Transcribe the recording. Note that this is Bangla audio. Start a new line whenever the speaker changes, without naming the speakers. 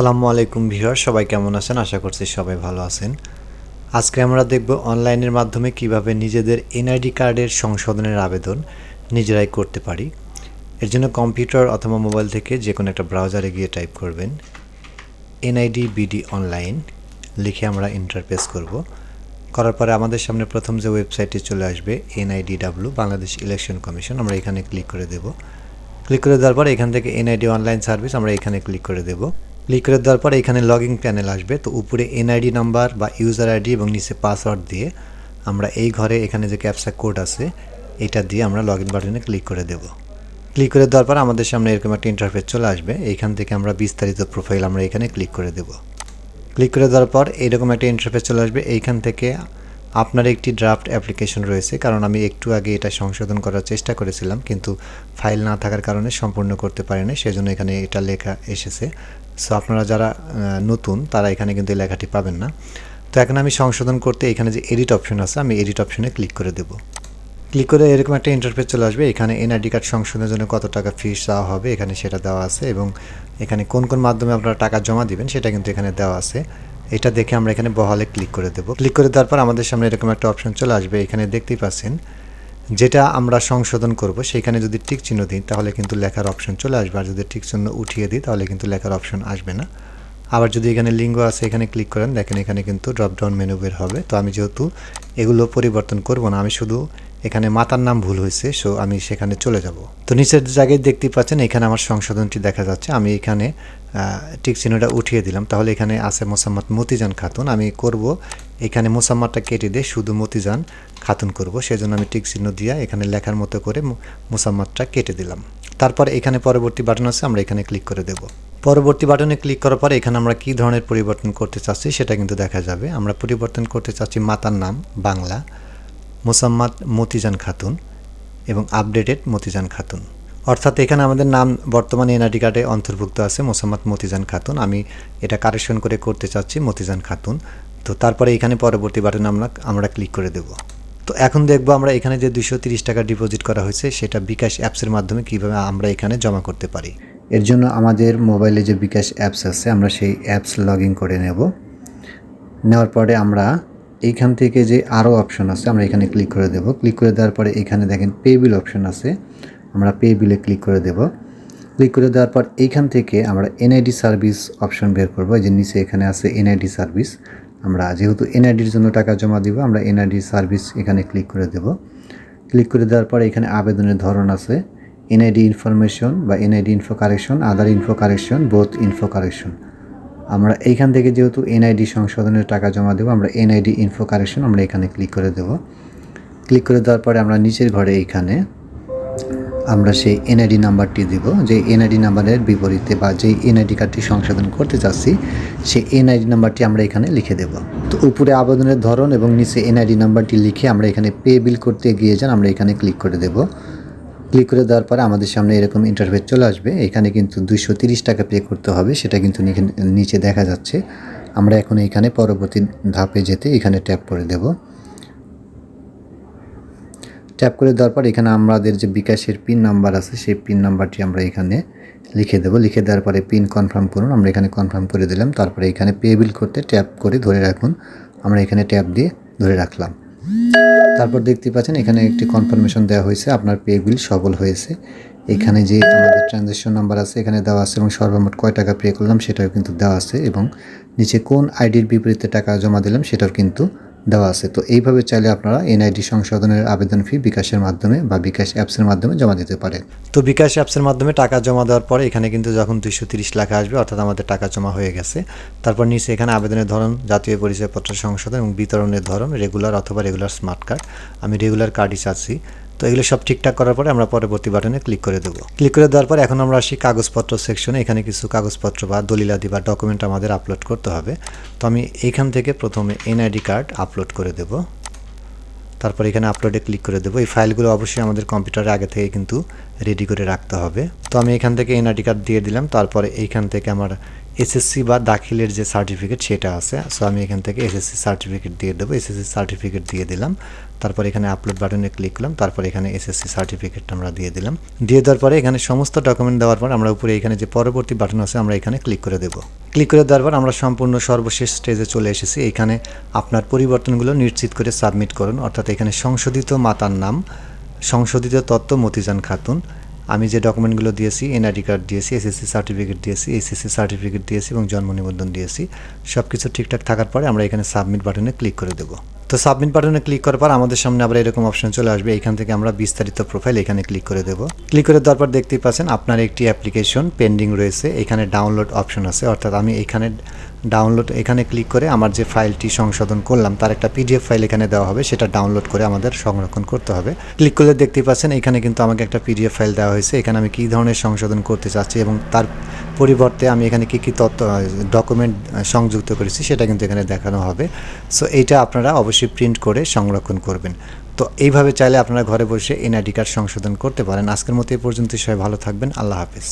আসসালামু আলাইকুম ভিউয়ার, সবাই কেমন আছেন? আশা করছি সবাই ভালো আছেন। আজকে আমরা দেখব অনলাইনের মাধ্যমে কীভাবে নিজেদের এনআইডি কার্ডের সংশোধনের আবেদন নিজেরাই করতে পারি। এর জন্য কম্পিউটার অথবা মোবাইল থেকে যে কোনো একটা ব্রাউজারে গিয়ে টাইপ করবেন এনআইডি বিডি অনলাইন, লিখে আমরা ইন্টারপেস করব। করার পরে আমাদের সামনে প্রথম যে ওয়েবসাইটটি চলে আসবে, এনআইডিডাব্লিউ, বাংলাদেশ ইলেকশন কমিশন, আমরা এখানে ক্লিক করে দেব। ক্লিক করে দেওয়ার পর এখান থেকে এনআইডি অনলাইন সার্ভিস আমরা এখানে ক্লিক করে দেব। ক্লিক করে দেওয়ার পর এখানে লগ ইন প্যানেল আসবে। তো উপরে এনআইডি নাম্বার বা ইউজার আইডি এবং নিচে পাসওয়ার্ড দিয়ে আমরা এই ঘরে এখানে যে ক্যাপসা কোড আছে, এটা দিয়ে আমরা লগ ইন বাটনে ক্লিক করে দেব। ক্লিক করে দেওয়ার পর আমাদের সামনে এরকম একটা ইন্টারফেস চলে আসবে। এইখান থেকে আমরা বিস্তারিত প্রোফাইল আমরা এখানে ক্লিক করে দেব। ক্লিক করে দেওয়ার পর এরকম একটা ইন্টারফেস চলে আসবে। এইখান থেকে আপনার একটি ড্রাফট অ্যাপ্লিকেশন রয়েছে, কারণ আমি একটু আগে এটা সংশোধন করার চেষ্টা করেছিলাম, কিন্তু ফাইল না থাকার কারণে সম্পূর্ণ করতে পারিনি, সেজন্য এখানে এটা লেখা এসেছে। সো আপনারা যারা নতুন, তারা এখানে কিন্তু লেখাটি পাবেন না। তো এখন আমি সংশোধন করতে এখানে যে এডিট অপশন আছে, আমি এডিট অপশনে ক্লিক করে দেবো। ক্লিক করে এরকম একটা ইন্টারফেস চলে আসবে, এখানে এনআইডি কার্ড সংশোধনের জন্য কত টাকা ফিস দেওয়া হবে, এখানে সেটা দেওয়া আছে এবং এখানে কোন কোন মাধ্যমে আপনারা টাকা জমা দিবেন, সেটা কিন্তু এখানে দেওয়া আছে। এটা দেখে আমরা এখানে বহালে ক্লিক করে দেবো। ক্লিক করে দেওয়ার পর আমাদের সামনে এরকম একটা অপশন চলে আসবে, এখানে দেখতেই পাচ্ছেন। যেটা আমরা সংশোধন করব, সেখানে যদি টিক চিহ্ন দিই, তাহলে কিন্তু লেখার অপশন চলে আসবে। আর যদি টিক চিহ্ন উঠিয়ে দিই, তাহলে কিন্তু লেখার অপশন আসবে না। আবার যদি এখানে লিঙ্গ আছে, এখানে ক্লিক করেন, দেখেন এখানে কিন্তু ড্রপডাউন মেনু বের হবে। তো আমি যেহেতু এগুলো পরিবর্তন করব না, আমি শুধু এখানে মাতার নাম ভুল হয়েছে সো আমি সেখানে চলে যাব। তো নিচের জায়গায় দেখতে পাচ্ছেন, এখানে আমার সংশোধনটি দেখা যাচ্ছে। আমি এখানে টিক চিহ্নটা উঠিয়ে দিলাম। তাহলে এখানে আছে মোসাম্মদ মতিজান খাতুন। আমি করব, এখানে মোসাম্মদটা কেটে দিয়ে শুধু মতিজান খাতুন করব। সেজন্য আমি টিক চিহ্ন দিয়ে এখানে লেখার মতো করে মো- কেটে দিলাম। তারপর এখানে পরবর্তী বাটন আছে, আমরা এখানে ক্লিক করে দেব। পরবর্তী বাটনে ক্লিক করার পর এখানে আমরা কী ধরনের পরিবর্তন করতে চাচ্ছি সেটা কিন্তু দেখা যাবে। আমরা পরিবর্তন করতে চাচ্ছি মাতার নাম, বাংলা। মোসাম্মদ মতিজান খাতুন এবং আপডেটেড মতিজান খাতুন। অর্থাৎ এখানে আমাদের নাম বর্তমানে এনআইডি কার্ডে অন্তর্ভুক্ত আছে মোসাম্মদ মতিজান খাতুন। আমি এটা কারেকশন করে করতে চাচ্ছি মতিজান খাতুন। তো তারপরে এখানে পরবর্তী বাটনে আমরা আমরা ক্লিক করে দেব। তো এখন দেখব আমরা এখানে যে দুশো তিরিশ টাকা ডিপোজিট করা হয়েছে, সেটা বিকাশ অ্যাপসের মাধ্যমে কীভাবে আমরা এখানে জমা করতে পারি। এর জন্য আমাদের মোবাইলে যে বিকাশ অ্যাপস আছে, আমরা সেই অ্যাপস লগ ইন করে নেব। নেওয়ার পরে আমরা এইখান থেকে যে আরও অপশন আছে, আমরা এখানে ক্লিক করে দেব। ক্লিক করে দেওয়ার পরে এখানে দেখেন পে বিল অপশন আছে, আমরা পে বিলে ক্লিক করে দেব। ক্লিক করে দেওয়ার পর এইখান থেকে আমরা এনআইডি সার্ভিস অপশন বের করব। এই যে নিচে এখানে আছে এনআইডি সার্ভিস আমরা যেহেতু এনআইডির জন্য টাকা জমা দিব, আমরা এনআইডি সার্ভিস এখানে ক্লিক করে দেব। ক্লিক করে দেওয়ার পর এখানে আবেদনের ধরন আছে এনআইডি ইনফরমেশন বা NID info correction other info correction both info correction আমরা এইখান থেকে যেহেতু এনআইডি সংশোধনের টাকা জমা দেবো, আমরা এনআইডি ইনফো কারেকশন আমরা এখানে ক্লিক করে দেব। ক্লিক করে দেওয়ার পরে আমরা নিচের ঘরে এইখানে আমরা সেই এনআইডি নাম্বারটি দেব। যে এনআইডি নাম্বারের বিপরীতে বা যেই এনআইডি কার্ডটি সংশোধন করতে চাচ্ছি, সেই এনআইডি নাম্বারটি আমরা এখানে লিখে দেব। তো উপরে আবেদনের ধরন এবং নিচে এনআইডি নাম্বারটি লিখে আমরা এখানে পে বিল করতে গিয়ে যান আমরা এখানে ক্লিক করে দেব। ক্লিক করে দেওয়ার পরে আমাদের সামনে এরকম ইন্টারফেস চলে আসবে। এখানে কিন্তু দুইশো টাকা পে করতে হবে, সেটা কিন্তু নিচে দেখা যাচ্ছে। আমরা এখন এখানে পরবর্তী ধাপে যেতে এখানে ট্যাপ করে দেব। ট্যাপ করে দেওয়ার পর এখানে আমাদের যে বিকাশের পিন নাম্বার আছে, সেই পিন নাম্বারটি আমরা এখানে লিখে দেবো। লিখে দেওয়ার পরে পিন কনফার্ম করুন, আমরা এখানে কনফার্ম করে দিলাম। তারপরে এখানে পে বিল করতে ট্যাপ করে ধরে রাখুন। আমরা এখানে ট্যাপ দিয়ে ধরে রাখলাম। তারপর দেখতে পাচ্ছেন, এখানে একটি কনফার্মেশন দেওয়া হয়েছে, আপনার পে বিল সফল হয়েছে। এখানে যে আমাদের ট্রানজ্যাকশন নাম্বার আছে, এখানে দেওয়া আছে এবং সর্বমোট কয় টাকা পে করলাম, সেটাও কিন্তু দেওয়া আছে এবং নিচে কোন আইডির বিপরীতে টাকা জমা দিলাম, সেটাও কিন্তু দেওয়া আছে। তো এইভাবে চাইলে আপনারা এনআইডি সংশোধনের আবেদন ফি বিকাশের মাধ্যমে বা বিকাশ অ্যাপসের মাধ্যমে জমা দিতে পারেন। তো বিকাশ অ্যাপসের মাধ্যমে টাকা জমা দেওয়ার পরে এখানে কিন্তু যখন দুইশো তিরিশ লাখ আসবে, অর্থাৎ আমাদের টাকা জমা হয়ে গেছে, তারপর নিচে এখানে আবেদনের ধরন, জাতীয় পরিচয়পত্র সংশোধন এবং বিতরণের ধরন রেগুলার অথবা রেগুলার স্মার্ট কার্ড আমি রেগুলার কার্ডই চাচ্ছি। তো এগুলো সব ঠিকঠাক করার পরে আমরা পরবর্তী বাটনে ক্লিক করে দেবো। ক্লিক করে দেওয়ার পর এখন আমরা আসি কাগজপত্র সেকশনে এখানে কিছু কাগজপত্র বা দলিলাদি বা ডকুমেন্ট আমাদের আপলোড করতে হবে। তো আমি এইখান থেকে প্রথমে এনআইডি কার্ড আপলোড করে দেব। তারপর এখানে আপলোডে ক্লিক করে দেবো। এই ফাইলগুলো অবশ্যই আমাদের কম্পিউটারে আগে থেকে কিন্তু রেডি করে রাখতে হবে। তো আমি এখান থেকে এনআইডি কার্ড দিয়ে দিলাম। তারপরে এইখান থেকে আমার এসএসসি বা দাখিলের যে সার্টিফিকেট সেটা আছে। সো আমি এখান থেকে এসএসসি সার্টিফিকেট দিয়ে দেবো। এসএসসি সার্টিফিকেট দিয়ে দিলাম। তারপর এখানে আপলোড বাটনে ক্লিক করলাম। তারপর এখানে এসএসসি সার্টিফিকেটটা আমরা দিয়ে দিলাম। দিয়ে দেওয়ার পরে এখানে সমস্ত ডকুমেন্ট দেওয়ার পর আমরা উপরে এখানে যে পরবর্তী বাটন আছে, আমরা এখানে ক্লিক করে দেবো। ক্লিক করে দেওয়ার পর আমরা সম্পূর্ণ সর্বশেষ স্টেজে চলে এসেছি। এখানে আপনার পরিবর্তনগুলো নিশ্চিত করে সাবমিট করুন। অর্থাৎ এখানে সংশোধিত মাতার নাম, সংশোধিত তত্ত্ব মতিজান খাতুন আমি যে ডকুমেন্টগুলো দিয়েছি এনআইডি কার্ড দিয়েছি এসএসসি সার্টিফিকেট দিয়েছি এসএসসি সার্টিফিকেট দিয়েছি এবং জন্ম নিবন্ধন দিয়েছি সব কিছু ঠিকঠাক থাকার পরে আমরা এখানে সাবমিট বাটনে ক্লিক করে দেবো। তো সাবমিট বাটনে ক্লিক করার পর আমাদের সামনে আবার এরকম অপশন চলে আসবে। এখান থেকে আমরা বিস্তারিত প্রোফাইল এখানে ক্লিক করে দেবো। ক্লিক করে দেওয়ার পর দেখতেই পাচ্ছেন আপনার একটি অ্যাপ্লিকেশন পেন্ডিং রয়েছে। এখানে ডাউনলোড অপশন আছে। অর্থাৎ আমি এখানে ডাউনলোড এখানে ক্লিক করে আমার যে ফাইলটি সংশোধন করলাম, তার একটা পিডিএফ ফাইল এখানে দেওয়া হবে। সেটা ডাউনলোড করে আমাদের সংরক্ষণ করতে হবে। ক্লিক করলে দেখতেই পাচ্ছেন এখানে কিন্তু আমাকে একটা পিডিএফ ফাইল দেওয়া হয়েছে। এখানে আমি কী ধরনের সংশোধন করতে চাচ্ছি এবং তার পরিবর্তে আমি এখানে কী কী তথ্য ডকুমেন্ট সংযুক্ত করেছি সেটা কিন্তু এখানে দেখানো হবে। সো এইটা আপনারা অবশ্যই প্রিন্ট করে সংরক্ষণ করবেন। তো এইভাবে চাইলে আপনারা ঘরে বসে এনআইডি কার্ড সংশোধন করতে পারেন। আজকের মতো এই পর্যন্ত সবাই ভালো থাকবেন। আল্লাহ হাফিজ।